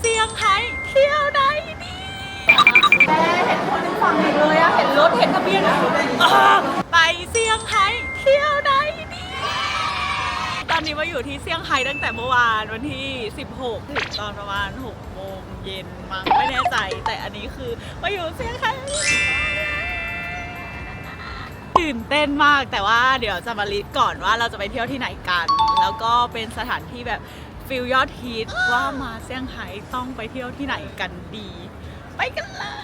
เซี่ยงไฮ้เที่ยวไหนดีแม่เห็นคนฝั่งหนึ่งเลยอะเห็นรถเห็นทะเบียนอะไปเซี่ยงไฮ้เที่ยวไหนดีตอนนี้มาอยู่ที่เซี่ยงไฮ้ตั้งแต่เมื่อวานวันที่ 16 ถึงตอนประมาณ6โมงเย็นมั้งไม่แน่ใจ แต่อันนี้คือมาอยู่เซี่ยงไฮ้ตื่นเต้นมากแต่ว่าเดี๋ยวจะมาลิสต์ก่อนว่าเราจะไปเที่ยวที่ไหนกัน แล้วก็เป็นสถานที่แบบ ฟิลยอดฮิตว่ามาเซี่ยงไฮ้ต้องไปเที่ยวที่ไหนกันดี ไปกันเลย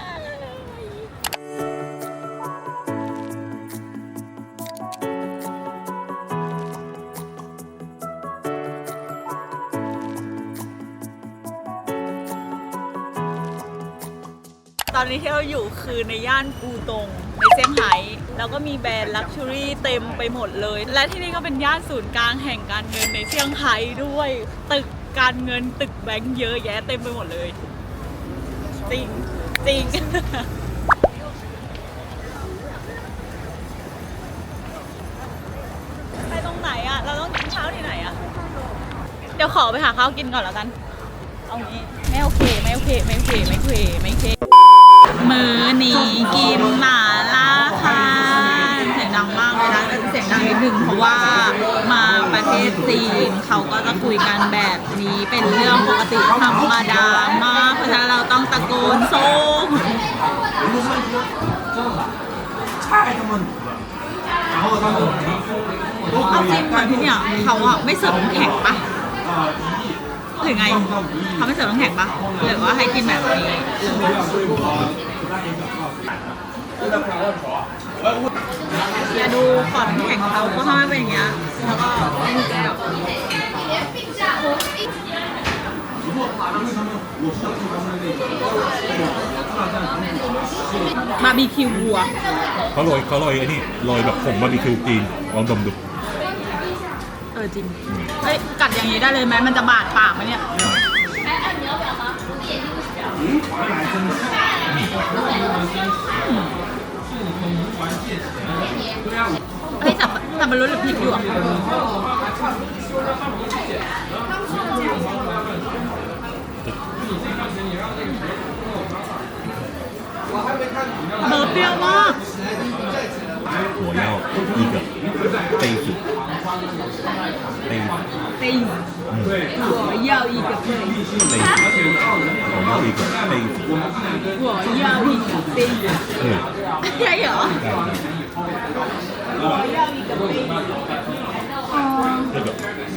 ตอนนี้ที่เราอยู่คือในย่านปูตง ในเซี่ยงไฮ้แล้วก็มีแบรนด์ลักชัวรี่เต็มไปหมดเลย และที่นี่ก็เป็นย่านศูนย์กลางแห่งการเงินในเซี่ยงไฮ้ด้วย ตึกการเงินตึกแบงก์เยอะแยะเต็มไปหมดเลย จริงจริงไปตรงไหนอะเราต้องกินข้าวที่ไหนอะเดี๋ยวขอไปหาข้าวกินก่อนแล้วกัน เอางี้ไม่โอเคไม่โอเคไม่โอเคไม่โอเคไม่โอเค มื้อนีกินหมาล่าค่ะเสียงดังมากเลยนะเสียงดังนิดหนึ่งเพราะว่ามาประเทศจีนเขาก็จะคุยกันแบบนี้เป็นเรื่องปกติธรรมดามากเพราะฉะนั้นเราต้องตะโกนโซ่ใช่ทุกคนเอาจริงเหมือนที่เนี่ยเขาอะไม่เสิร์ฟแขกปะ หรือไงเขาไม่เสิร์ฟน้ำแข็งปะหรือว่าให้กินแบบนี้อย่าดูขอดน้ำแข็งเขาเพราะเขาไม่เป็นอย่างเงี้ยแล้วก็ไม่มีแก้วบาร์บีคิววัวเขาลอยเขาลอยไอ้นี่ลอยแบบผมบาร์บีคิวจีนลองดมดู ออจริงเอ้ย กัดอย่างนี้ได้เลยไหมมันจะบาดปากไหมเนี่ย เฮ้ยสับสับปะรดหรือพริกอยู่อะเบอร์เปรี้ยวมาก สุดเตย ติง我要一个杯 เตยหัวเน่าอีกอะเตย 我要一个杯 เออ ใช่เหรอ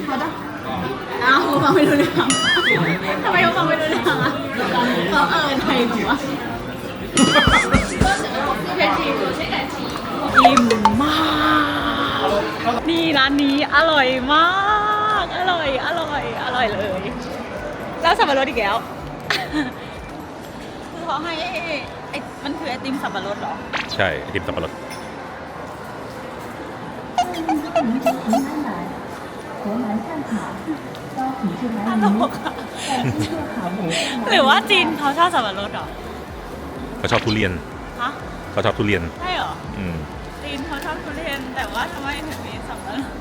แล้วแบบ อ้าวฟังไม่รู้เรื่องทำไมเขาฟังไม่รู้เรื่องอ่ะเขาเออไทยหัวอิ่มมาก นี่ร้านนี้อร่อยมาก อร่อย อร่อย อร่อยเลย แล้วสับปะรดอีกแล้ว คือเขาให้ไอ้มันคือไอติมสับปะรดเหรอ ใช่ไอติมสับปะรดตลกอะหรือว่าจีนเขาชอบสับปะรดเหรอเขาชอบทุเรียนฮะเขาชอบทุเรียน ใช่เหรอ อืม จีนเขาชอบทุเรียน แต่ว่าทำไมถึงมีสับปะรด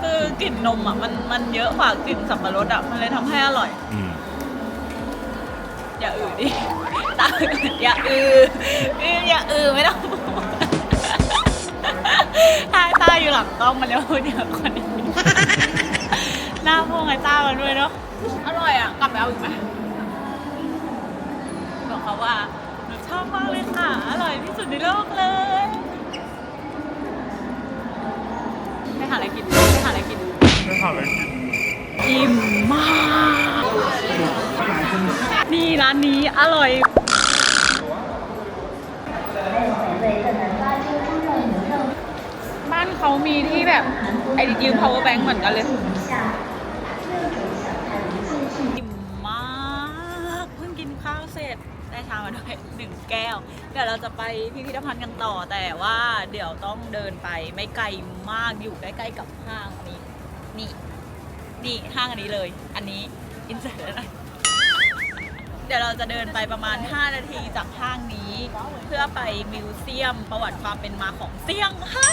คือกลิ่นนมอะมันมันเยอะกว่ากลิ่นสับปะรดอะมันเลยทำให้อร่อย อืมอย่าอือดิตาอย่าอืออืออย่าอือไม่ต้องพูดตาตาอยู่หลังกล้องมันเร็วเดี๋ยวคนนี้หน้าพวกไอ้ต้ามันด้วยเนาะอร่อยอะกลับไปเอาอีกไหมบอกเขาว่าหนูช อบมากเลยค่ะ อร่อยที่สุดในโลกเลย ไปหาอะไรกิน ไปหาอะไรกินไปหาอะไรกินอิ่มมาก นี่ร้านนี้อร่อย บ้านเขามีที่แบบไอ้ยืม power bank เหมือนกันเลย แก้ว เดี๋ยวเราจะไปพิพิธภัณฑ์กันต่อแต่ว่าเดี๋ยวต้องเดินไปไม่ไกลมากอยู่ใกล้ๆกับห้างนี้นี่นี่ห้างอันนี้เลย อันนี้อินเสิร์ตนะเดี๋ยวเราจะเดินไปประมาณ 5 นาทีจากห้างนี้ เพื่อไปมิวเซียมประวัติความเป็นมาของเซี่ยงไฮ้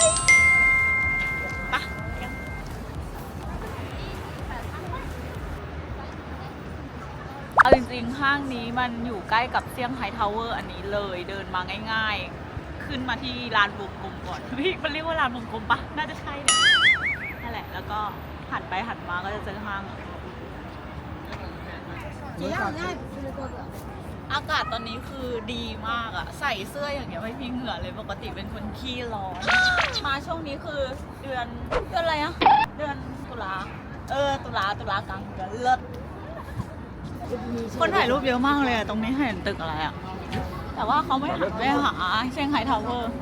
เอาจริงๆ ห้างนี้มันอยู่ใกล้กับเซี่ยงไฮ้ทาวเวอร์อันนี้เลยเดินมาง่ายๆ ขึ้นมาที่ลานวงกลมก่อนพี่มันเรียกว่าลานวงกลมปะน่าจะใช่เนี่ยนั่นแหละ แล้วก็หันไปหันมาก็จะเจอห้างอากาศตอนนี้คือดีมากอะใส่เสื้ออย่างเงี้ยไม่มีเหงื่อเลยปกติเป็นคนขี้ร้อนมาช่วงนี้คือเดือนเดือนอะไรอะเดือนตุลาเออตุลาตุลากลางเดือนเลิศ คนถ่ายรูปเยอะมากเลยอะตรงนี้เห็นตึกอะไรอะแต่ว่าเขาไม่หันไปหาเชียงไฮทาวเวอร์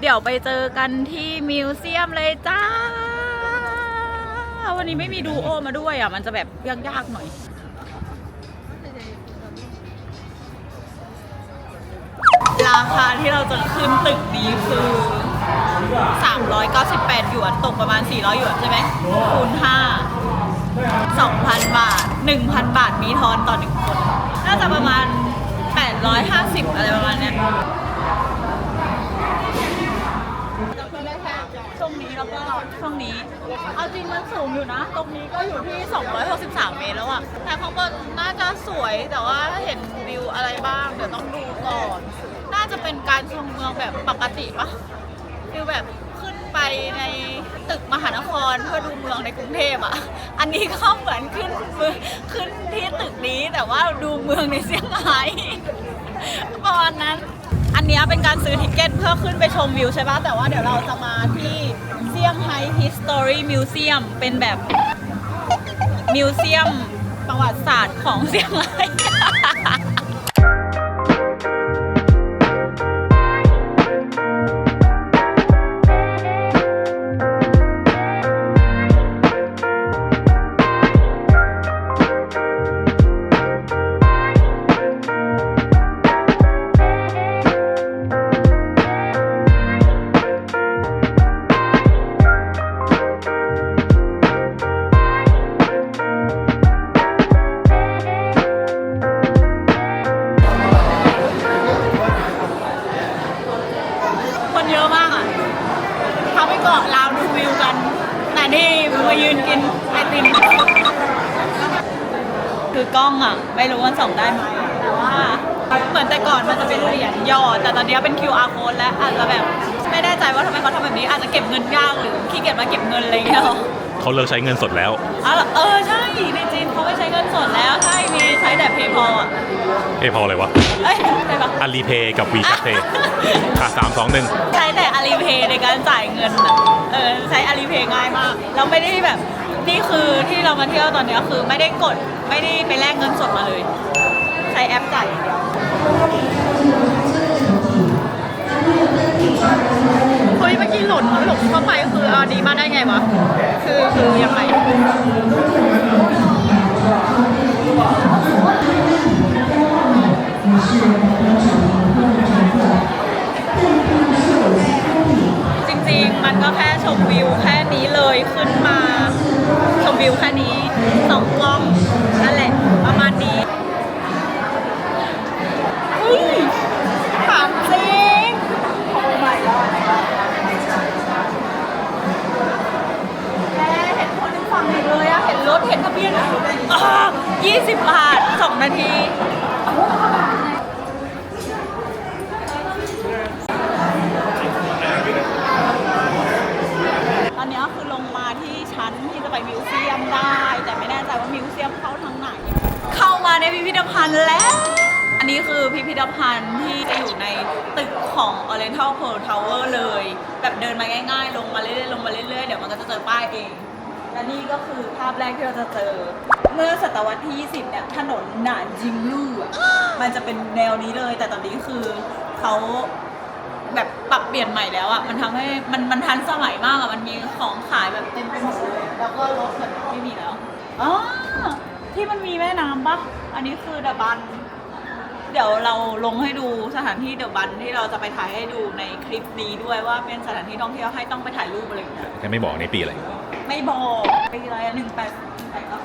เดี๋ยวไปเจอกันที่มิวเซียมเลยจ้า วันนี้ไม่มีดูโอมาด้วยอะมันจะแบบยากๆหน่อย ราคาที่เราจะขึ้นตึกนี้คือ 398 หยวน ตกประมาณ 400 หยวนใช่ไหมคูณ5 2,000 บาท 1,000 บาทมีทอนต่อ1คน น่าจะประมาณ 850 อะไรประมาณเนี้ยช่วงนี้แล้วก็ช่วงนี้ เอาจริงมันสูงอยู่นะ ตรงนี้ก็อยู่ที่ 263 เมตรแล้วอะแต่ข้างบนน่าจะสวยแต่ว่าเห็นวิวอะไรบ้าง เดี๋ยวต้องดูก่อน น่าจะเป็นการชมเมืองแบบปกติปะฟิลแบบ ไปในตึกมหานครเพื่อดูเมืองในกรุงเทพอะ อันนี้ก็เหมือนขึ้นขึ้นที่ตึกนี้แต่ว่าดูเมืองในเซี่ยงไฮ้ประมาณนั้น อันนี้เป็นการซื้อทิเก็ตเพื่อขึ้นไปชมวิวใช่ปะแต่ว่าเดี๋ยวเราจะมาที่เซี่ยงไฮ้ History Museum เป็นแบบมิวเซียมประวัติศาสตร์ของเซี่ยงไฮ้ อกล้องอะ ไม่รู้ว่าส่องได้ไหมแต่ว่าเหมือนแต่ก่อนมันจะเป็นเหรียญหยอดแต่ตอนนี้เป็น QR code แล้วอาจจะแบบไม่แน่ใจว่าทำไมเขาทำแบบนี้อาจจะเก็บเงินยากหรือขี้เกียจมาเก็บเงินอะไรอย่างเงี้ยหรอเขาเลิกใช้เงินสดแล้วอ๋อเหรอเออใช่ในจีนเขาไม่ใช้เงินสดแล้วใช่มีใช้แต่ PayPal อะเอ้ยพออะไรวะเอ้ยใช่ปะอาลีเพย์กับวีแชทเพย์อะสามสองหนึ่งใช้แต่อาลีเพย์ในการจ่ายเงินอะเออใช้อาลีเพย์ง่ายมากเราไม่ได้แบบ นี่คือที่เรามาเที่ยวตอนเนี้ยคือไม่ได้กดไม่ได้ไปแลกเงินสดมาเลย ใช้แอปจ่ายอย่างเดียวเฮ้ยเมื่อกี้หล่นหลงเข้าไปคือเอาดีมาได้ไงวะคือคือยังไงจริงๆ มันก็แค่ชมวิวแค่นี้เลยขึ้นมา ชมวิวแค่นี้สองคน Oriental Pearl Tower เลย แบบเดินมาง่ายๆ ลงมาเรื่อยๆ ลงมาเรื่อยๆ เดี๋ยวมันก็จะเจอป้ายเอง และนี่ก็คือภาพแรกที่เราจะเจอ เมื่อศตวรรษที่ 20 เนี่ยถนนหนานจิงลู่อะมันจะเป็นแนวนี้เลย แต่ตอนนี้คือเขาแบบปรับเปลี่ยนใหม่แล้วอะ มันทำให้มันมันทันสมัยมากอะ มันมีของขายแบบเต็มไปหมดเลย แล้วก็รถแบบไม่มีแล้ว อ๋อ ที่มันมีแม่น้ำปะอันนี้คือดอะบัน เดี๋ยวเราลงให้ดูสถานที่เดอะบันที่เราจะไปถ่ายให้ดูในคลิปนี้ด้วยว่าเป็นสถานที่ท่องเที่ยวให้ต้องไปถ่ายรูปอะไรอย่างเงี้ยยังไม่บอกในปีอะไร ไม่บอกปีอะไรอะหนึ่งแปดหนึ่งแปดก็